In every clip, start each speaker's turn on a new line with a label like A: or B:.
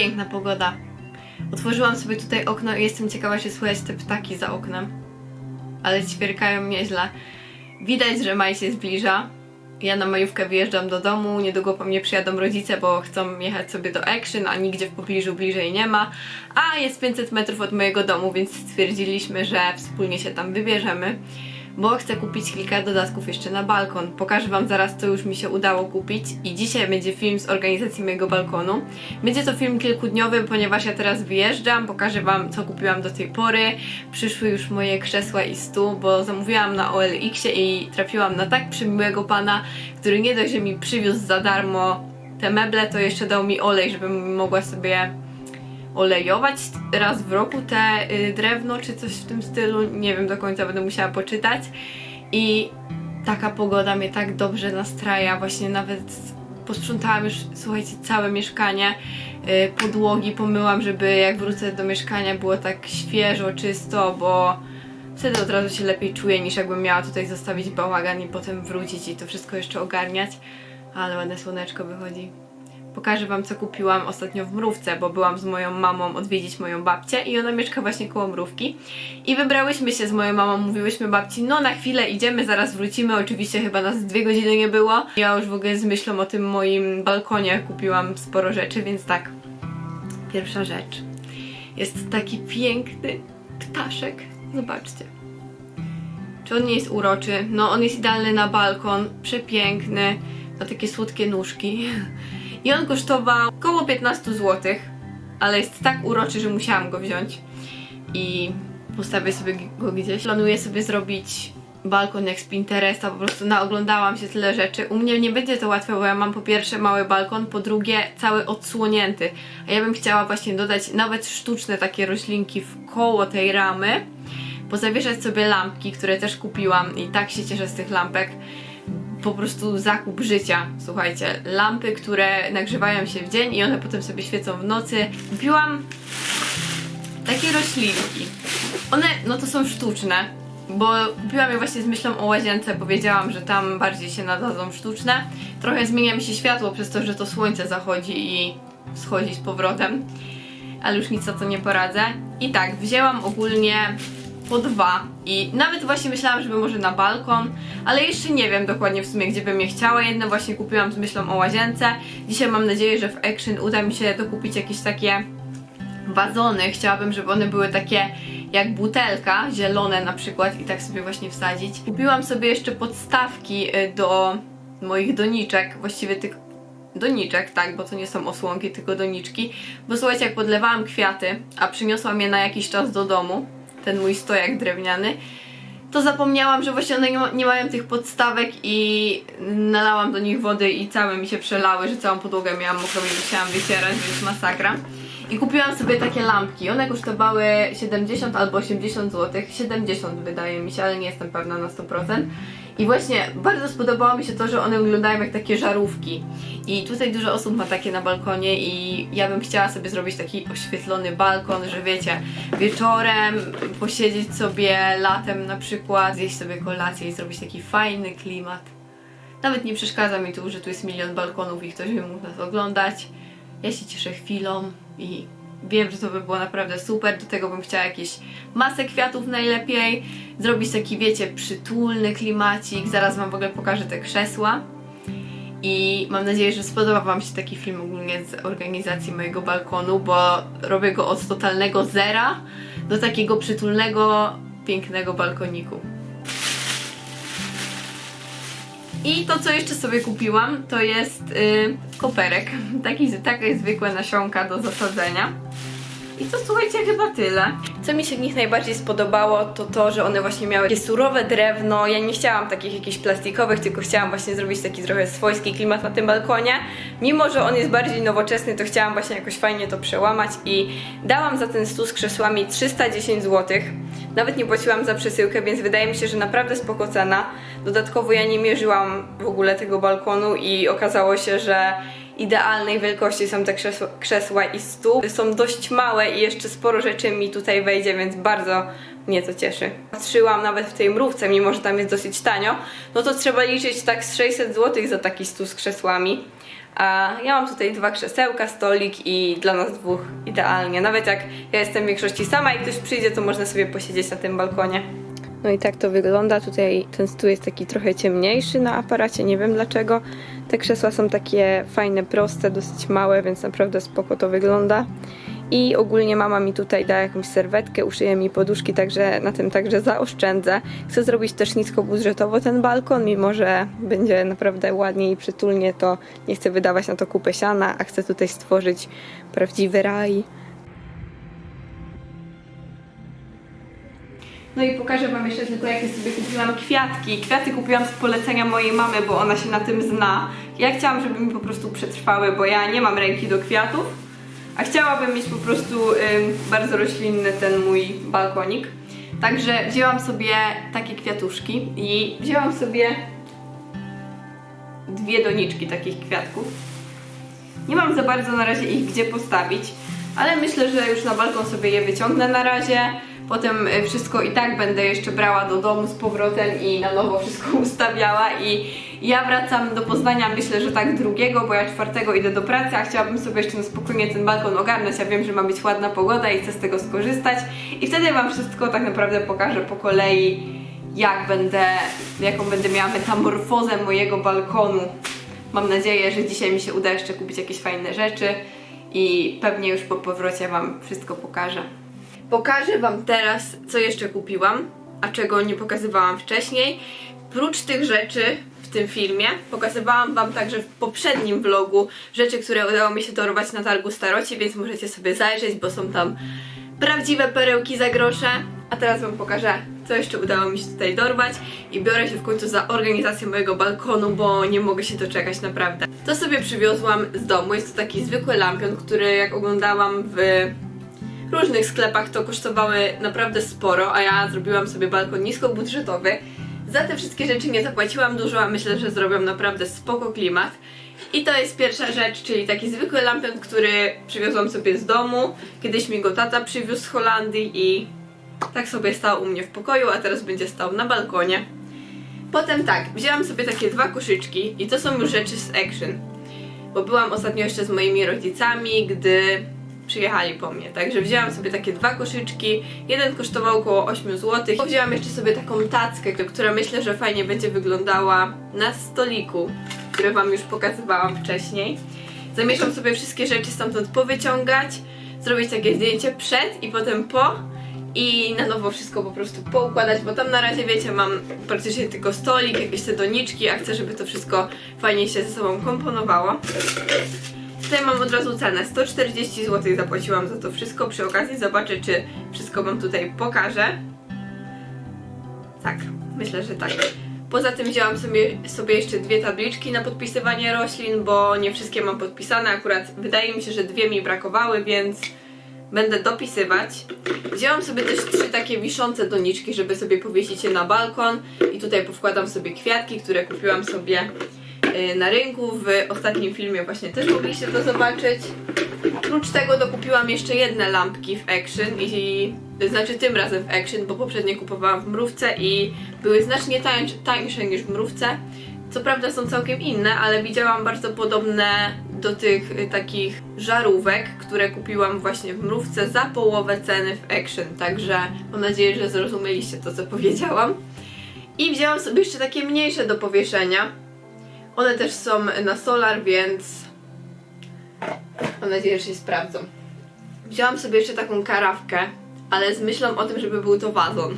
A: piękna pogoda. Otworzyłam sobie tutaj okno i jestem ciekawa, czy słychać te ptaki za oknem. Ale ćwierkają nieźle. Widać, że maj się zbliża. Ja na majówkę wyjeżdżam do domu, niedługo po mnie przyjadą rodzice, bo chcą jechać sobie do Action, a nigdzie w pobliżu bliżej nie ma. A jest 500 metrów od mojego domu, więc stwierdziliśmy, że wspólnie się tam wybierzemy. Bo chcę kupić kilka dodatków jeszcze na balkon. Pokażę Wam zaraz, co już mi się udało kupić. I dzisiaj będzie film z organizacji mojego balkonu. Będzie to film kilkudniowy, ponieważ ja teraz wyjeżdżam. Pokażę Wam, co kupiłam do tej pory. Przyszły już moje krzesła i stół, bo zamówiłam na OLX-ie i trafiłam na tak przymiłego pana, który nie dość, że mi przywiózł za darmo te meble, to jeszcze dał mi olej, żebym mogła sobie olejować raz w roku te y, drewno czy coś w tym stylu. Nie wiem do końca, będę musiała poczytać. I taka pogoda mnie tak dobrze nastraja. Właśnie nawet posprzątałam już, słuchajcie, całe mieszkanie. Y, podłogi pomyłam, żeby jak wrócę do mieszkania było tak świeżo, czysto, bo wtedy od razu się lepiej czuję niż jakbym miała tutaj zostawić bałagan i potem wrócić i to wszystko jeszcze ogarniać. Ale ładne słoneczko wychodzi. Pokażę Wam, co kupiłam ostatnio w Mrówce, bo byłam z moją mamą odwiedzić moją babcię i ona mieszka właśnie koło Mrówki. I wybrałyśmy się z moją mamą, mówiłyśmy babci, no na chwilę idziemy, zaraz wrócimy. Oczywiście chyba nas dwie godziny nie było. Ja już w ogóle z myślą o tym moim balkonie kupiłam sporo rzeczy, więc tak. Pierwsza rzecz. Jest taki piękny ptaszek. Zobaczcie. Czy on nie jest uroczy? No, on jest idealny na balkon, przepiękny, ma takie słodkie nóżki. I on kosztował około 15 zł, ale jest tak uroczy, że musiałam go wziąć. I postawię sobie go gdzieś. Planuję sobie zrobić balkon jak z Pinteresta, po prostu naoglądałam się tyle rzeczy. U mnie nie będzie to łatwe, bo ja mam po pierwsze mały balkon, po drugie cały odsłonięty. A ja bym chciała właśnie dodać nawet sztuczne takie roślinki w koło tej ramy, pozawieszać sobie lampki, które też kupiłam i tak się cieszę z tych lampek po prostu zakup życia. Słuchajcie, lampy, które nagrzewają się w dzień i one potem sobie świecą w nocy. Kupiłam takie roślinki. One, no to są sztuczne, bo kupiłam je właśnie z myślą o łazience, powiedziałam, że tam bardziej się nadadzą sztuczne. Trochę zmienia mi się światło przez to, że to słońce zachodzi i schodzi z powrotem, ale już nic o to nie poradzę. I tak, wzięłam ogólnie po dwa i nawet właśnie myślałam, żeby może na balkon, ale jeszcze nie wiem dokładnie w sumie, gdzie bym je chciała. Jedno właśnie kupiłam z myślą o łazience. Dzisiaj mam nadzieję, że w Action uda mi się dokupić jakieś takie wazony. Chciałabym, żeby one były takie jak butelka, zielone na przykład i tak sobie właśnie wsadzić. Kupiłam sobie jeszcze podstawki y, do moich doniczek, właściwie tych doniczek, tak, bo to nie są osłonki, tylko doniczki. Bo słuchajcie, jak podlewałam kwiaty, a przyniosłam je na jakiś czas do domu, ten mój stojak drewniany, to zapomniałam, że właśnie one nie, ma, nie mają tych podstawek i nalałam do nich wody i całe mi się przelały, że całą podłogę miałam mokrą i musiałam wycierać, więc masakra. I kupiłam sobie takie lampki. One kosztowały 70 albo 80 zł. 70 wydaje mi się, ale nie jestem pewna na 100%. I właśnie bardzo spodobało mi się to, że one wyglądają jak takie żarówki. I tutaj dużo osób ma takie na balkonie i ja bym chciała sobie zrobić taki oświetlony balkon, że wiecie, wieczorem posiedzieć sobie latem na przykład, zjeść sobie kolację i zrobić taki fajny klimat. Nawet nie przeszkadza mi tu, że tu jest milion balkonów i ktoś by mógł nas oglądać. Ja się cieszę chwilą i wiem, że to by było naprawdę super. Do tego bym chciała jakieś masę kwiatów najlepiej. Zrobić taki, wiecie, przytulny klimacik. Zaraz Wam w ogóle pokażę te krzesła. I mam nadzieję, że spodoba Wam się taki film ogólnie z organizacji mojego balkonu, bo robię go od totalnego zera do takiego przytulnego, pięknego balkoniku. I to, co jeszcze sobie kupiłam, to jest y, koperek. Taki, takie zwykłe nasionka do zasadzenia. I to słuchajcie, chyba tyle. Co mi się w nich najbardziej spodobało, to to, że one właśnie miały takie surowe drewno. Ja nie chciałam takich jakichś plastikowych, tylko chciałam właśnie zrobić taki trochę swojski klimat na tym balkonie. Mimo, że on jest bardziej nowoczesny, to chciałam właśnie jakoś fajnie to przełamać i dałam za ten stół z krzesłami 310 zł. Nawet nie płaciłam za przesyłkę, więc wydaje mi się, że naprawdę spoko cena. Dodatkowo ja nie mierzyłam w ogóle tego balkonu i okazało się, że idealnej wielkości są te krzesła, krzesła i stół. Są dość małe i jeszcze sporo rzeczy mi tutaj wejdzie, więc bardzo mnie to cieszy. Patrzyłam nawet w tej mrówce, mimo że tam jest dosyć tanio, no to trzeba liczyć tak z 600 zł za taki stół z krzesłami. A ja mam tutaj dwa krzesełka, stolik i dla nas dwóch idealnie. Nawet jak ja jestem w większości sama i ktoś przyjdzie, to można sobie posiedzieć na tym balkonie. No i tak to wygląda. Tutaj ten stół jest taki trochę ciemniejszy na aparacie, nie wiem dlaczego. Te krzesła są takie fajne, proste, dosyć małe, więc naprawdę spoko to wygląda. I ogólnie mama mi tutaj da jakąś serwetkę, uszyje mi poduszki, także na tym także zaoszczędzę. Chcę zrobić też niskobudżetowo ten balkon, mimo że będzie naprawdę ładnie i przytulnie, to nie chcę wydawać na to kupę siana, a chcę tutaj stworzyć prawdziwy raj. No i pokażę Wam jeszcze tylko, jakie sobie kupiłam kwiatki. Kwiaty kupiłam z polecenia mojej mamy, bo ona się na tym zna. Ja chciałam, żeby mi po prostu przetrwały, bo ja nie mam ręki do kwiatów, a chciałabym mieć po prostu bardzo roślinny ten mój balkonik. Także wzięłam sobie takie kwiatuszki i wzięłam sobie dwie doniczki takich kwiatków. Nie mam za bardzo na razie ich gdzie postawić, ale myślę, że już na balkon sobie je wyciągnę na razie. Potem y, wszystko i tak będę jeszcze brała do domu z powrotem i na nowo wszystko ustawiała i ja wracam do Poznania myślę, że tak drugiego, bo ja czwartego idę do pracy, a chciałabym sobie jeszcze na spokojnie ten balkon ogarnąć. Ja wiem, że ma być ładna pogoda i chcę z tego skorzystać i wtedy Wam wszystko tak naprawdę pokażę po kolei, jak będę, jaką będę miała metamorfozę mojego balkonu. Mam nadzieję, że dzisiaj mi się uda jeszcze kupić jakieś fajne rzeczy i pewnie już po powrocie Wam wszystko pokażę. Pokażę Wam teraz, co jeszcze kupiłam, a czego nie pokazywałam wcześniej. Prócz tych rzeczy w tym filmie, pokazywałam Wam także w poprzednim vlogu rzeczy, które udało mi się dorwać na targu staroci, więc możecie sobie zajrzeć, bo są tam prawdziwe perełki za grosze. A teraz Wam pokażę, co jeszcze udało mi się tutaj dorwać i biorę się w końcu za organizację mojego balkonu, bo nie mogę się doczekać naprawdę. To sobie przywiozłam z domu, jest to taki zwykły lampion, który jak oglądałam w różnych sklepach to kosztowały naprawdę sporo, a ja zrobiłam sobie balkon niskobudżetowy. Za te wszystkie rzeczy nie zapłaciłam dużo, a myślę, że zrobią naprawdę spoko klimat. I to jest pierwsza rzecz, czyli taki zwykły lampion, który przywiozłam sobie z domu. Kiedyś mi go tata przywiózł z Holandii i tak sobie stał u mnie w pokoju, a teraz będzie stał na balkonie. Potem tak, wzięłam sobie takie dwa koszyczki i to są już rzeczy z Action. Bo byłam ostatnio jeszcze z moimi rodzicami, gdy przyjechali po mnie. Także wzięłam sobie takie dwa koszyczki. Jeden kosztował około 8 zł. Wzięłam jeszcze sobie taką tackę, która myślę, że fajnie będzie wyglądała na stoliku, który Wam już pokazywałam wcześniej. Zamierzam sobie wszystkie rzeczy stamtąd powyciągać, zrobić takie zdjęcie przed i potem po i na nowo wszystko po prostu poukładać, bo tam na razie wiecie, mam praktycznie tylko stolik, jakieś te doniczki, a chcę, żeby to wszystko fajnie się ze sobą komponowało. Tutaj mam od razu cenę. 140 zł zapłaciłam za to wszystko. Przy okazji zobaczę, czy wszystko Wam tutaj pokażę. Tak, myślę, że tak. Poza tym wzięłam sobie, sobie jeszcze dwie tabliczki na podpisywanie roślin, bo nie wszystkie mam podpisane. Akurat wydaje mi się, że dwie mi brakowały, więc będę dopisywać. Wzięłam sobie też trzy takie wiszące doniczki, żeby sobie powiesić je na balkon. I tutaj powkładam sobie kwiatki, które kupiłam sobie na rynku. W ostatnim filmie właśnie też mogliście to zobaczyć. Oprócz tego dokupiłam jeszcze jedne lampki w Action i znaczy tym razem w Action, bo poprzednio kupowałam w Mrówce i były znacznie tańsze, tańsze niż w Mrówce. Co prawda są całkiem inne, ale widziałam bardzo podobne do tych y, takich żarówek, które kupiłam właśnie w Mrówce za połowę ceny w Action. Także mam nadzieję, że zrozumieliście to, co powiedziałam. I wzięłam sobie jeszcze takie mniejsze do powieszenia. One też są na solar, więc mam nadzieję, że się sprawdzą. Wzięłam sobie jeszcze taką karawkę, ale z myślą o tym, żeby był to wazon.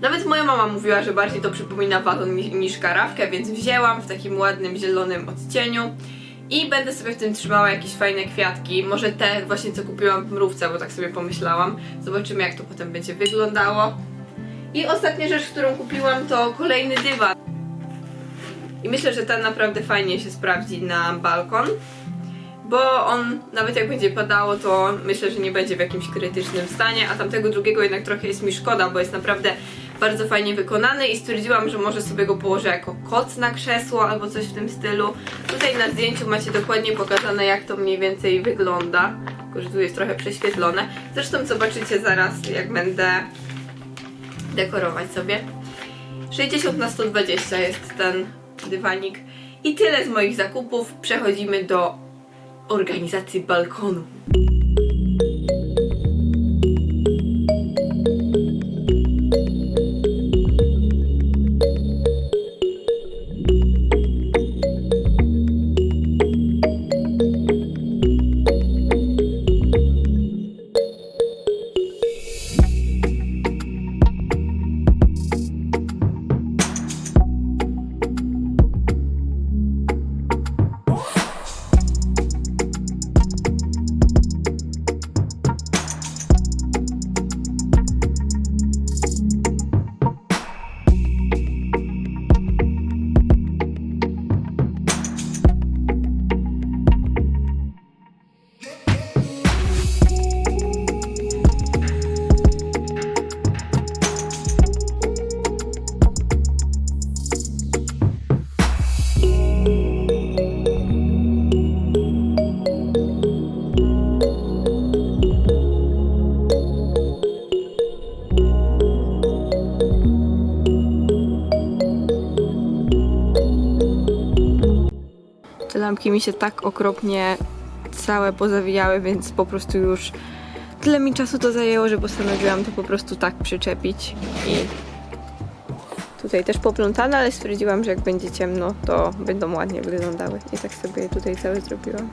A: Nawet moja mama mówiła, że bardziej to przypomina wazon ni- niż karawkę, więc wzięłam w takim ładnym zielonym odcieniu i będę sobie w tym trzymała jakieś fajne kwiatki. Może te właśnie co kupiłam w mrówce, bo tak sobie pomyślałam. Zobaczymy jak to potem będzie wyglądało. I ostatnia rzecz, którą kupiłam to kolejny dywan. I myślę, że ten naprawdę fajnie się sprawdzi na balkon bo on nawet jak będzie padało, to myślę, że nie będzie w jakimś krytycznym stanie, a tamtego drugiego jednak trochę jest mi szkoda, bo jest naprawdę bardzo fajnie wykonany i stwierdziłam, że może sobie go położę jako koc na krzesło albo coś w tym stylu. Tutaj na zdjęciu macie dokładnie pokazane jak to mniej więcej wygląda, tylko że tu jest trochę prześwietlone. Zresztą zobaczycie zaraz jak będę dekorować sobie. 60 na 120 jest ten dywanik I tyle z moich zakupów. Przechodzimy do organizacji balkonu. Lampki mi się tak okropnie całe pozawijały, więc po prostu już tyle mi czasu to zajęło, że postanowiłam to po prostu tak przyczepić i tutaj też poplątane, ale stwierdziłam, że jak będzie ciemno, to będą ładnie wyglądały i tak sobie je tutaj całe zrobiłam.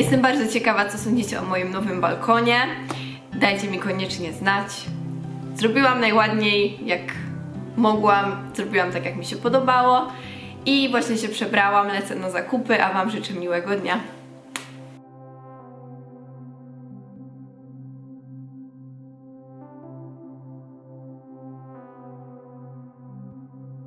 A: Jestem bardzo ciekawa, co sądzicie o moim nowym balkonie. Dajcie mi koniecznie znać. Zrobiłam najładniej, jak mogłam. Zrobiłam tak, jak mi się podobało. I właśnie się przebrałam, lecę na zakupy, a Wam życzę miłego dnia.